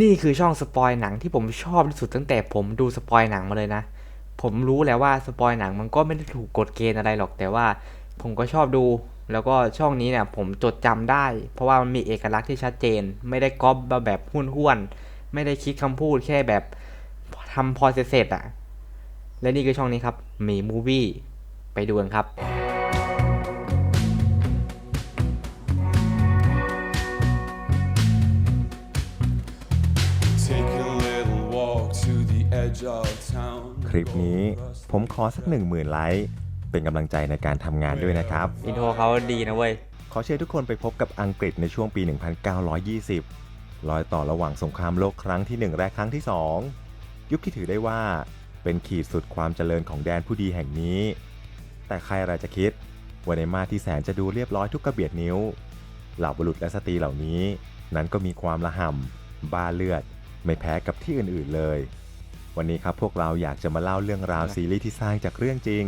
นี่คือช่องสปอยหนังที่ผมชอบที่สุดตั้งแต่ผมดูสปอยหนังมาเลยนะ ผมรู้แล้วว่าสปอยหนังมันก็ไม่ได้ถูกกฎเกณฑ์อะไรหรอกแต่ว่า ผมก็ชอบดู แล้วก็ช่องนี้เนี่ยผมจดจำได้ เพราะว่ามันมีเอกลักษณ์ที่ชัดเจน ไม่ได้ก๊อปมาแบบห้วนๆไม่ได้คิดคำพูดแค่แบบทำพอเสร็จๆอะและนี่คือช่องนี้ครับมีมูวี่ไปดูกันครับ คลิปนี้ผมขอสักหนึ่งหมื่นไลค์ เป็นกำลังใจในการทำงานด้วยนะครับ อินโทรเขาดีนะเว้ย ขอเชิญทุกคนไปพบกับอังกฤษในช่วงปี 1920 รอยต่อระหว่างสงครามโลกครั้งที่ 1 และครั้งที่ 2 ยุคที่ถือได้ว่าเป็นขีดสุดความเจริญของแดนผู้ดีแห่งนี้ แต่ใครเราจะคิดว่าในมาที่แสนจะดูเรียบร้อยทุกกระเบียดนิ้ว เหล่าบุรุษและสตรีเหล่านี้ นั้นก็มีความละห่ำบ้าเลือด ไม่แพ้กับที่อื่นๆเลย วันนี้ครับพวกเราอยากจะมาเล่าเรื่องราวซีรีส์ที่สร้างจากเรื่องจริง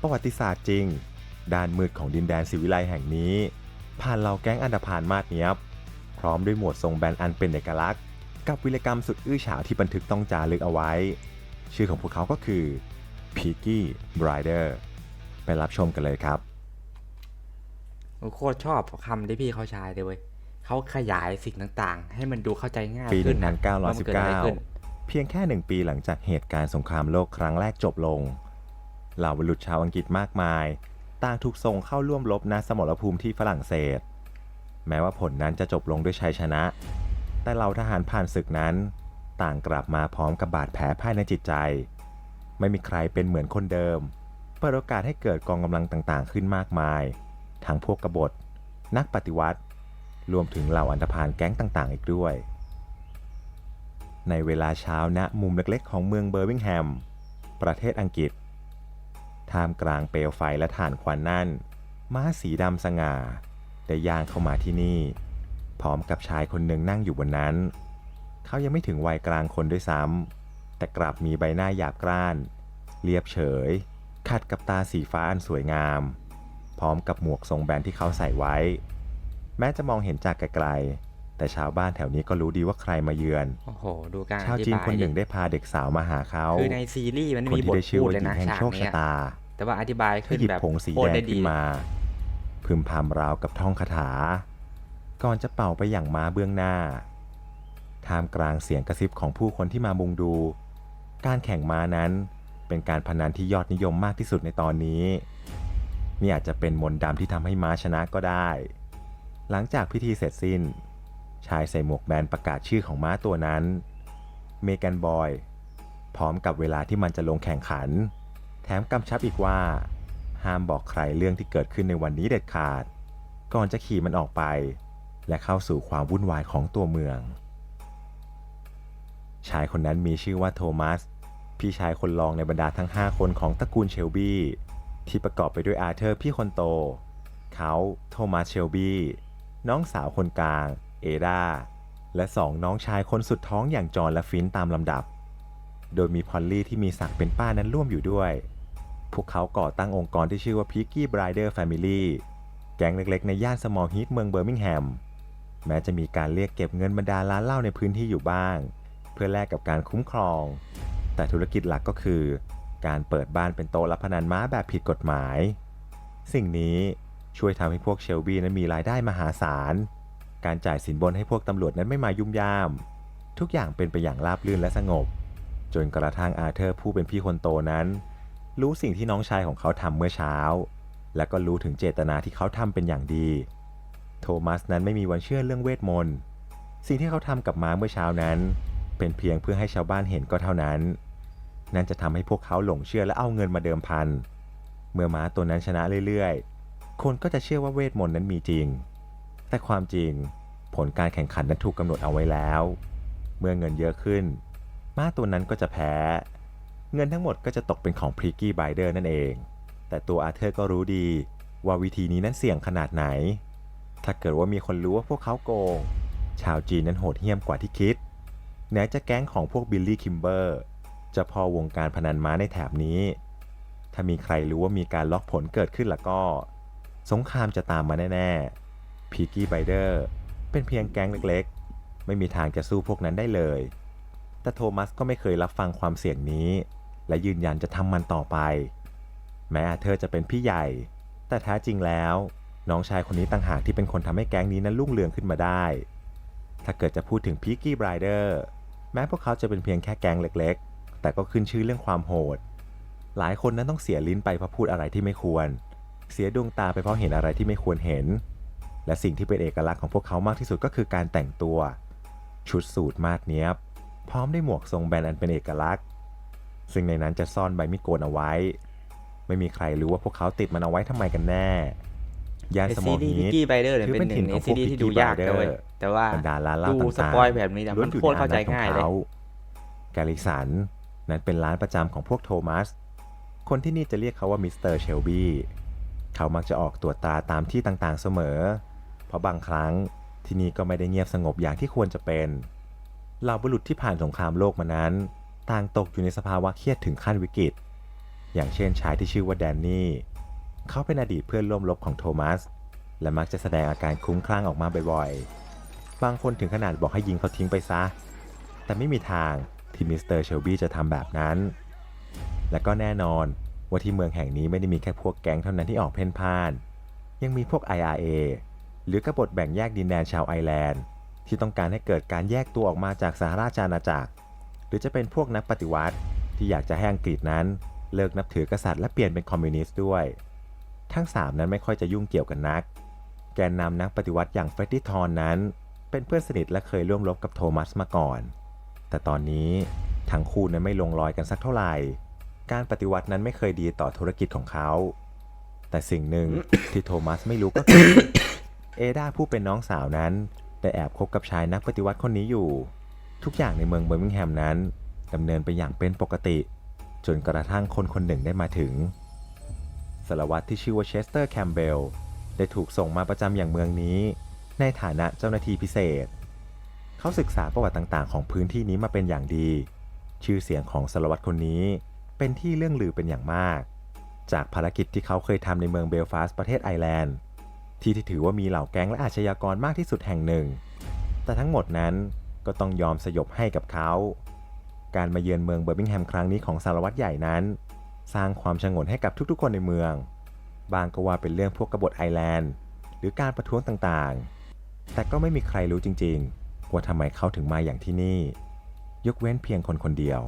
ประวัติศาสตร์จริง ด้านมืดของดินแดนศิวิไลแห่งนี้ ผ่านเหล่าแก๊งอันดพานมาดเนียบ พร้อมด้วยหมวดทรงแบนอันเป็นเอกลักษณ์ กับวิรกรรมสุดอื้อฉาวที่บันทึกต้องจารึกเอาไว้ ชื่อของพวกเขาก็คือ Peaky Brider ไปรับชมกันเลยครับโคตรชอบคำที่พี่เขาใช้เลยเว้ยเขาขยายสิ่งต่างๆ ให้มันดูเข้าใจง่ายปีขึ้นนะว่ามันเกิดอะไรขึ้น1919เพียงแค่หนึ่งปีหลังจากเหตุการณ์สงครามโลกครั้งแรกจบลง เหล่าบุรุชาวอังกฤษมากมาย ต่างถูกส่งเข้าร่วมรบณสมรภูมิที่ฝรั่งเศส แม้ว่าผลนั้นจะจบลงด้วยชัยชนะ แต่เหล่าทหารผ่านศึกนั้น ต่างกลับมาพร้อมกับบาดแผลภายในจิตใจ ไม่มีใครเป็นเหมือนคนเดิม เปิดโอกาสให้เกิดกองกำลังต่างๆ ขึ้นมากมาย ทั้งพวกกบฏ นักปฏิวัติ รวมถึงเหล่าอันธพาลแก๊งต่างๆ อีกด้วย ในเวลาเช้าณมุมเล็กๆ ของเมืองเบอร์มิงแฮม ประเทศอังกฤษ ท่ามกลางเปลวไฟและถ่านควันนั่น ม้าสีดำสง่า ได้ย่างเข้ามาที่นี่ พร้อมกับชายคนหนึ่งนั่งอยู่บนนั้น เขายังไม่ถึงวัยกลางคนด้วยซ้ำ แต่กลับมีใบหน้าหยาบกร้าน เรียบเฉย ขัดกับตาสีฟ้าอันสวยงาม พร้อมกับหมวกทรงแบนที่เขาใส่ไว้ แม้จะมองเห็นจากไกลๆ แต่ชาวบ้านแถวนี้ก็รู้ดีว่าใครมาเยือน โอ้โห ดูการชาวอธิจีนบายคนหนึ่งดิได้พาเด็กสาวมาหาเขาคือในซีรีส์มันคนมีบที่ทได้ชื่อพูดว่าเลยหญิงนะแห่งฉากโชคชะเนี้ยตา แต่ว่าอธิบายเธขึ้อนหยิบแบบผงสีโคตแดรงได้ดีขึ้นมา พึมพำราวกับท่องคาถา ก่อนจะเป่าไปอย่างม้าเบื้องหน้าท่ามกลางเสียงกระซิบของผู้คนที่มามุงดู การแข่งม้านั้นเป็นการพนันที่ยอดนิยมมากที่สุดในตอนนี้นี่อาจจะเป็นมนต์ดำที่ทำให้ม้าชนะก็ได้ หลังจากพิธีเสร็จสิ้น ชายใส่หมวกแบนประกาศชื่อของม้าตัวนั้น เมแกนบอย พร้อมกับเวลาที่มันจะลงแข่งขัน แถมกำชับอีกว่า ห้ามบอกใครเรื่องที่เกิดขึ้นในวันนี้เด็ดขาด ก่อนจะขี่มันออกไป และเข้าสู่ความวุ่นวายของตัวเมือง ชายคนนั้นมีชื่อว่าโทมัส พี่ชายคนรองในบรรดาทั้ง 5 คนของตระกูลเชลบี้ ที่ประกอบไปด้วยอาเธอร์พี่คนโต เขา โทมัสเชลบี้ น้องสาวคนกลาง เอดาและสองน้องชายคนสุดท้องอย่างจอห์นและฟินตามลำดับ โดยมีพอลลี่ที่มีศักดิ์เป็นป้านั้นร่วมอยู่ด้วย พวกเขาก่อตั้งองค์กรที่ชื่อว่า Peaky Brider Family แก๊งเล็กๆ ในย่านสมอลฮีทเมืองเบอร์มิงแฮม แม้จะมีการเรียกเก็บเงินบรรดาร้านเหล้าในพื้นที่อยู่บ้าง เพื่อแลกกับการคุ้มครอง แต่ธุรกิจหลักก็คือ การเปิดบ้านเป็นโต๊ะรับพนันม้าแบบผิดกฎหมาย สิ่งนี้ช่วยทำให้พวกเชลบี้นั้นมีรายได้มหาศาล การจ่ายสินบนให้พวกตำรวจนั้นไม่มายุ่มย่าม ทุกอย่างเป็นไปอย่างราบรื่นและสงบ จนกระทั่งอาเธอร์ผู้เป็นพี่คนโตนั้น รู้สิ่งที่น้องชายของเขาทำเมื่อเช้า และก็รู้ถึงเจตนาที่เขาทำเป็นอย่างดี โทมัสนั้นไม่มีวันเชื่อเรื่องเวทมนต์สิ่งที่เขาทำกับม้าเมื่อเช้านั้น เป็นเพียงเพื่อให้ชาวบ้านเห็นก็เท่านั้น นั่นจะทำให้พวกเขาหลงเชื่อและเอาเงินมาเดิมพัน เมื่อม้าตัวนั้นชนะเรื่อยๆ คนก็จะเชื่อว่าเวทมนต์นั้นมีจริง แต่ความจริงผลการแข่งขันนั้นถูกกำหนดเอาไว้แล้ว เมื่อเงินเยอะขึ้น ม้าตัวนั้นก็จะแพ้ เงินทั้งหมดก็จะตกเป็นของพรีกี้ไบเดอร์นั่นเอง แต่ตัวอาเธอร์ก็รู้ดีว่าวิธีนี้นั้นเสี่ยงขนาดไหน ถ้าเกิดว่ามีคนรู้ว่าพวกเขาโกง ชาวจีนนั้นโหดเหี้ยมกว่าที่คิดไหนจะแก๊งของพวกบิลลี่คิมเบอร์จะพอวงการพนันม้าในแถบนี้ ถ้ามีใครรู้ว่ามีการล็อกผลเกิดขึ้นแล้วก็ สงครามจะตามมาแน่ๆ พีกี้ไบเดอร์เป็นเพียงแก๊งเล็กๆ ไม่มีทางจะสู้พวกนั้นได้เลย แต่โทมัสก็ไม่เคยรับฟังความเสี่ยงนี้ และยืนยันจะทำมันต่อไป แม้อาเธอร์จะเป็นพี่ใหญ่ แต่แท้จริงแล้ว น้องชายคนนี้ต่างหากที่เป็นคนทำให้แก๊งนี้นั้นรุ่งเรืองขึ้นมาได้ ถ้าเกิดจะพูดถึงพีกี้ไบเดอร์แม้พวกเขาจะเป็นเพียงแค่แก๊งเล็กๆ แต่ก็ขึ้นชื่อเรื่องความโหด หลายคนนั้นต้องเสียลิ้นไปเพราะพูดอะไรที่ไม่ควร เสียดวงตาไปเพราะเห็นอะไรที่ไม่ควรเห็น และสิ่งที่เป็นเอกลักษณ์ของพวกเขามากที่สุดก็คือการแต่งตัว ชุดสูทมาดเนี้ยบ พร้อมด้วยหมวกทรงแบนอันเป็นเอกลักษณ์ ซึ่งในนั้นจะซ่อนใบมีดโกนเอาไว้ ไม่มีใครรู้ว่าพวกเขาติดมันเอาไว้ทำไมกันแน่ยานในสมซีองรีส์พิฮีกทกี้ไบเดอร์เนี่ยถือเป็นเป็นหนึ่งถิ่นในของซีรีส์ที่ดูยากพวก Peaky เลย Blinders แต่ว่าบรรดาร้านเหล้าดูต่างๆสปอยแบบนี้นะล้มัวนนอยู่โคตรเข้าใจง่ายเลยแกลิสันนั้นเป็นร้านประจำของพวกโทมัส คนที่นี่จะเรียกเขาว่ามิสเตอร์เชลบี้เขามักจะออกตรวจตราตามที่ต่างๆเสมอ เพราะบางครั้งที่นี่ก็ไม่ได้เงียบสงบอย่างที่ควรจะเป็นเหล่าบุรุษที่ผ่านสงครามโลกมานั้น ต่างตกอยู่ในสภาวะเครียดถึงขั้นวิกฤต อย่างเช่นชายที่ชื่อว่าแดนนี่ เขาเป็นอดีตเพื่อนร่วมรบของโทมัส และมักจะแสดงอาการคุ้มคลั่งออกมาบ่อยๆ บางคนถึงขนาดบอกให้ยิงเขาทิ้งไปซะ แต่ไม่มีทางที่มิสเตอร์เชลบี้จะทำแบบนั้น และก็แน่นอนว่าที่เมืองแห่งนี้ไม่ได้มีแค่พวกแก๊งเท่านั้นที่ออกเพ่นพ่าน ยังมีพวก IRA หรือกบฏแบ่งแยกดินแดนชาวไอร์แลนด์ ที่ต้องการให้เกิดการแยกตัวออกมาจากสหราชอาณาจักร หรือจะเป็นพวกนักปฏิวัติ ที่อยากจะให้อังกฤษนั้น เลิกนับถือกษัตริย์และเปลี่ยนเป็นคอมมิวนิสต์ด้วย ทั้งสามนั้นไม่ค่อยจะยุ่งเกี่ยวกันนัก แกนนำนักปฏิวัติอย่างเฟรดดี้ทอนนั้น เป็นเพื่อนสนิทและเคยร่วมรบกับโทมัสมาก่อน แต่ตอนนี้ทั้งคู่นั้นไม่ลงรอยกันสักเท่าไหร่ การปฏิวัตินั้นไม่เคยดีต่อธุรกิจของเขา แต่สิ่งหนึ่งที่โทมัสไม่รู้ก็คือ เอดาผู้เป็นน้องสาวนั้นได้แอบคบกับชายนักปฏิวัติคนนี้อยู่ ทุกอย่างในเมืองเบอร์มิงแฮมนั้นดำเนินไปอย่างเป็นปกติ จนกระทั่งคนคนหนึ่งได้มาถึงสารวัตรที่ชื่อว่าเชสเตอร์แคมเบลได้ถูกส่งมาประจำอย่างเมืองนี้ ในฐานะเจ้าหน้าที่พิเศษ เขาศึกษาประวัติต่างๆ ของพื้นที่นี้มาเป็นอย่างดี ชื่อเสียงของสารวัตรคนนี้เป็นที่เรื่องลือเป็นอย่างมาก จากภารกิจที่เขาเคยทำในเมืองเบลฟาสต์ประเทศไอร์แลนด์ ที่ที่ถือว่ามีเหล่าแก๊งและอาชญากรมากที่สุดแห่งหนึ่ง แต่ทั้งหมดนั้นก็ต้องยอมสยบให้กับเขา การมาเยือนเมืองเบอร์มิงแฮมครั้งนี้ของสารวัตรใหญ่นั้น สร้างความชงนให้กับทุกๆ คนในเมือง บางก็ว่าเป็นเรื่องพวกกบฏไอแลนด์ หรือการประท้วงต่างๆ แต่ก็ไม่มีใครรู้จริงๆ ว่าทำไมเขาถึงมาอย่างที่นี่ ยกเว้นเพียงคนคนเดียว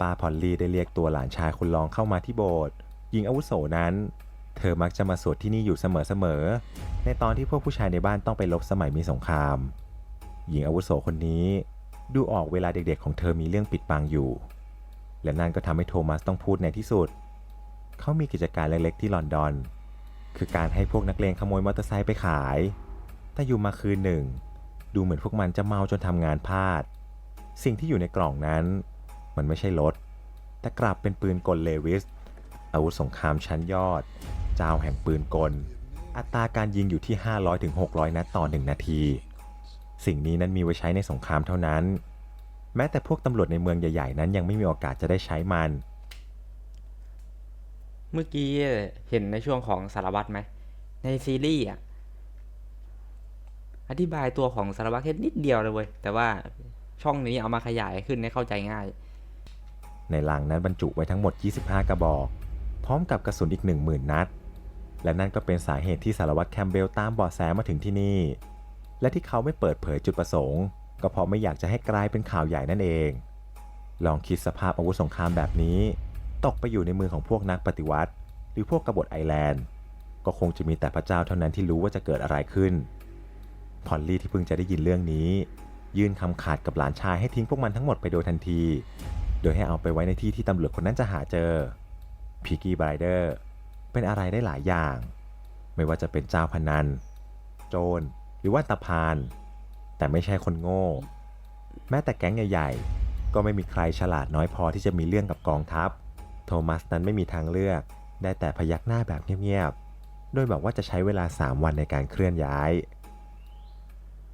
ป้าพอลลี่ได้เรียกตัวหลานชายคนรองเข้ามาที่โบสถ์หญิงอาวุโสนั้น เธอมักจะมาสวดที่นี่อยู่เสมอๆ ในตอนที่พวกผู้ชายในบ้านต้องไปลบสมัยมีสงคราม หญิงอาวุโสคนนี้ดูออกเวลาเด็กๆของเธอมีเรื่องปิดบังอยู่ และนั่นก็ทำให้โทมัสต้องพูดในที่สุด เขามีกิจการเล็กๆที่ลอนดอน คือการให้พวกนักเลงขโมยมอเตอร์ไซค์ไปขาย แต่อยู่มาคืนหนึ่ง ดูเหมือนพวกมันจะเมาจนทำงานพลาด สิ่งที่อยู่ในกล่องนั้น มันไม่ใช่รถ แต่กลับเป็นปืนกลเลวิสอาวุธสงครามชั้นยอด เจ้าแห่งปืนกล อัตราการยิงอยู่ที่ 500-600 นัดต่อหนึ่งนาที สิ่งนี้นั้นมีไว้ใช้ในสงครามเท่านั้น แม้แต่พวกตำรวจในเมืองใหญ่ๆ นั้นยังไม่มีโอกาสจะได้ใช้มัน เมื่อกี้เห็นในช่วงของสารวัตรไหม ในซีรีส์อะ อธิบายตัวของสารวัตรแค่นิดเดียวเลยเว้ย แต่ว่าช่องนี้เอามาขยายขึ้นให้เข้าใจง่าย ในลังนั้นบรรจุไว้ทั้งหมด 25 กระบอก พร้อมกับกระสุนอีก 10,000 นัด และนั่นก็เป็นสาเหตุที่สารวัตรแคมเบลตามเบาะแสมาถึงที่นี่ และที่เขาไม่เปิดเผยจุดประสงค์ ก็เพราะไม่อยากจะให้กลายเป็นข่าวใหญ่นั่นเอง ลองคิดสภาพอาวุธสงครามแบบนี้ ตกไปอยู่ในมือของพวกนักปฏิวัติ หรือพวกกบฏไอแลนด์ ก็คงจะมีแต่พระเจ้าเท่านั้นที่รู้ว่าจะเกิดอะไรขึ้น พอลลี่ที่เพิ่งจะได้ยินเรื่องนี้ ยื่นคำขาดกับหลานชายให้ทิ้งพวกมันทั้งหมดไปโดยทันที โดยให้เอาไปไว้ในที่ที่ตำรวจคนนั้นจะหาเจอพีกี้ไบรเดอร์ เป็นอะไรได้หลายอย่าง ไม่ว่าจะเป็นเจ้าพนัน โจรหรือว่าตาพาน แต่ไม่ใช่คนโง่ แม้แต่แก๊งใหญ่ๆ ก็ไม่มีใครฉลาดน้อยพอที่จะมีเรื่องกับกองทัพ โทมัสนั้นไม่มีทางเลือก ได้แต่พยักหน้าแบบเงียบๆ โดยบอกว่าจะใช้เวลา 3 วันในการเคลื่อนย้าย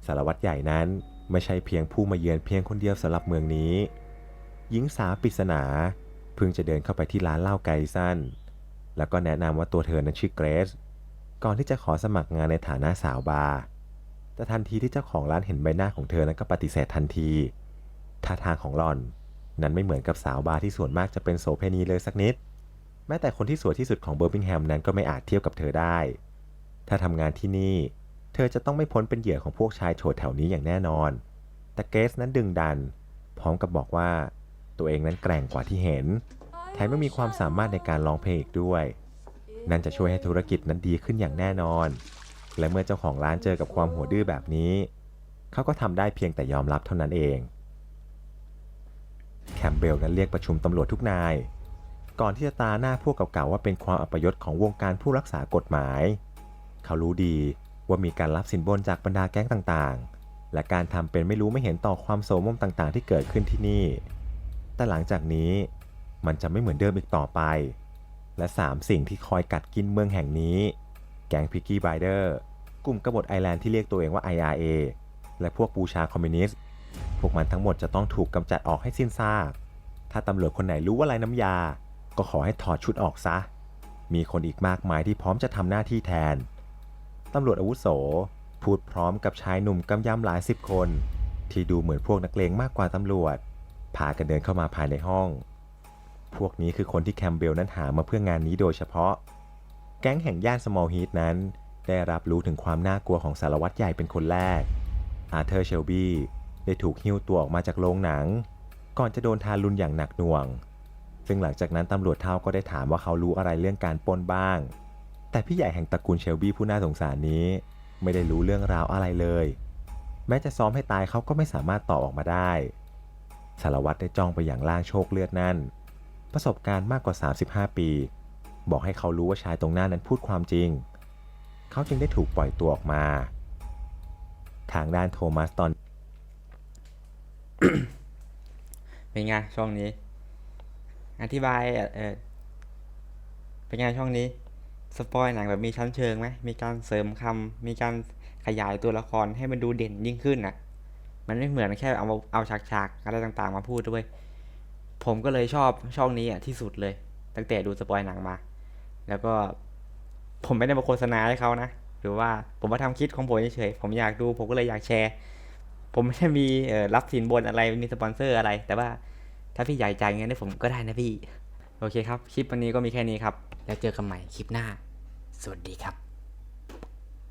สารวัตรใหญ่นั้นไม่ใช่เพียงผู้มาเยือนเพียงคนเดียวสำหรับเมืองนี้ หญิงสาวปริศนาเพิ่งจะเดินเข้าไปที่ร้านเหล้าไกสั้น แล้วก็แนะนำว่าตัวเธอนั้นชื่อเกรซก่อนที่จะขอสมัครงานในฐานะสาวบาร์แต่ทันทีที่เจ้าของร้านเห็นใบหน้าของเธอนั้นก็ปฏิเสธทันที ท่าทางของหล่อน นั้นไม่เหมือนกับสาวบาร์ที่ส่วนมากจะเป็นโสเภณีเลยสักนิด แม้แต่คนที่สวยที่สุดของเบอร์มิงแฮมนั้นก็ไม่อาจเทียบกับเธอได้ ถ้าทำงานที่นี่ เธอจะต้องไม่พ้นเป็นเหยื่อของพวกชายโฉดแถวนี้อย่างแน่นอน แต่เกรซนั้นดึงดัน พร้อมกับบอกว่า ตัวเองนั้นแกร่งกว่าที่เห็น แถมยังมีความสามารถในการร้องเพลงอีกด้วย นั่นจะช่วยให้ธุรกิจนั้นดีขึ้นอย่างแน่นอน และเมื่อเจ้าของร้านเจอกับความหัวดื้อแบบนี้ เขาก็ทำได้เพียงแต่ยอมรับเท่านั้นเอง แคมเบลนั้นเรียกประชุมตำรวจทุกนาย ก่อนที่จะตาหน้าพวกเก่าๆว่าเป็นความอัปยศของวงการผู้รักษากฎหมาย เขารู้ดีว่ามีการรับสินบนจากบรรดาแก๊งต่างๆ และการทำเป็นไม่รู้ไม่เห็นต่อความโสมมต่างๆ ที่เกิดขึ้นที่นี่ แต่หลังจากนี้ มันจะไม่เหมือนเดิมอีกต่อไป และ 3 สิ่งที่คอยกัดกินเมืองแห่งนี้ แก๊งพิกกี้ไบเดอร์กลุ่มกบฏไอแลนด์ที่เรียกตัวเองว่า IRA และพวกบูชาคอมมิวนิสต์ พวกมันทั้งหมดจะต้องถูกกำจัดออกให้สิ้นซาก ถ้าตำรวจคนไหนรู้ว่าไรน้ำยา ก็ขอให้ถอดชุดออกซะ มีคนอีกมากมายที่พร้อมจะทำหน้าที่แทน ตำรวจอาวุโส พูดพร้อมกับชายหนุ่มกำยำหลายสิบคน ที่ดูเหมือนพวกนักเลงมากกว่าตำรวจ พากันเดินเข้ามาภายในห้อง พวกนี้คือคนที่แคมเบลนั้นหามาเพื่องานนี้โดยเฉพาะ แก๊งแห่งย่านสมอลฮีทนั้น ได้รับรู้ถึงความน่ากลัวของสารวัตรใหญ่เป็นคนแรก อาเธอร์เชลบี้ได้ถูกหิ้วตัวออกมาจากโรงหนัง ก่อนจะโดนทารุณอย่างหนักหน่วง ซึ่งหลังจากนั้นตำรวจเท่าก็ได้ถามว่าเขารู้อะไรเรื่องการปล้นบ้าง แต่พี่ใหญ่แห่งตระกูลเชลบี้ผู้น่าสงสารนี้ ไม่ได้รู้เรื่องราวอะไรเลย แม้จะซ้อมให้ตายเขาก็ไม่สามารถตอบออกมาได้สารวัตรได้จ้องไปอย่างล่างโชคเลือดนั่น ประสบการณ์มากกว่า 35 ปี บอกให้เขารู้ว่าชายตรงหน้านั้นพูดความจริง เขาจึงได้ถูกปล่อยตัวออกมา ทางด้านโทมัสตอน เป็นไงช่องนี้ อธิบายเออเป็นไงช่องนี้ สปอยหนังแบบมีชั้นเชิงไหมมีการเสริมคำมีการขยายตัวละครให้มันดูเด่นยิ่งขึ้นอะมันไม่เหมือนแค่เอาเอาฉากๆ อะไรต่างๆ มาพูดด้วย ผมก็เลยชอบช่องนี้อะที่สุดเลย ตั้งแต่ดูสปอยหนังมา แล้วก็ผมไม่ได้มาโฆษณาให้เขานะ หรือว่าผมมาทำคลิปของผมเฉยๆผมอยากดูผมก็เลยอยากแชร์ ผมไม่ได้มีรับสินบนอะไรมีสปอนเซอร์อะไร แต่ว่าถ้าพี่ใหญ่จ่ายเงินให้ผมก็ได้นะพี่ โอเคครับ คลิปวันนี้ก็มีแค่นี้ครับ แล้วเจอกันใหม่คลิปหน้า สวัสดีครับ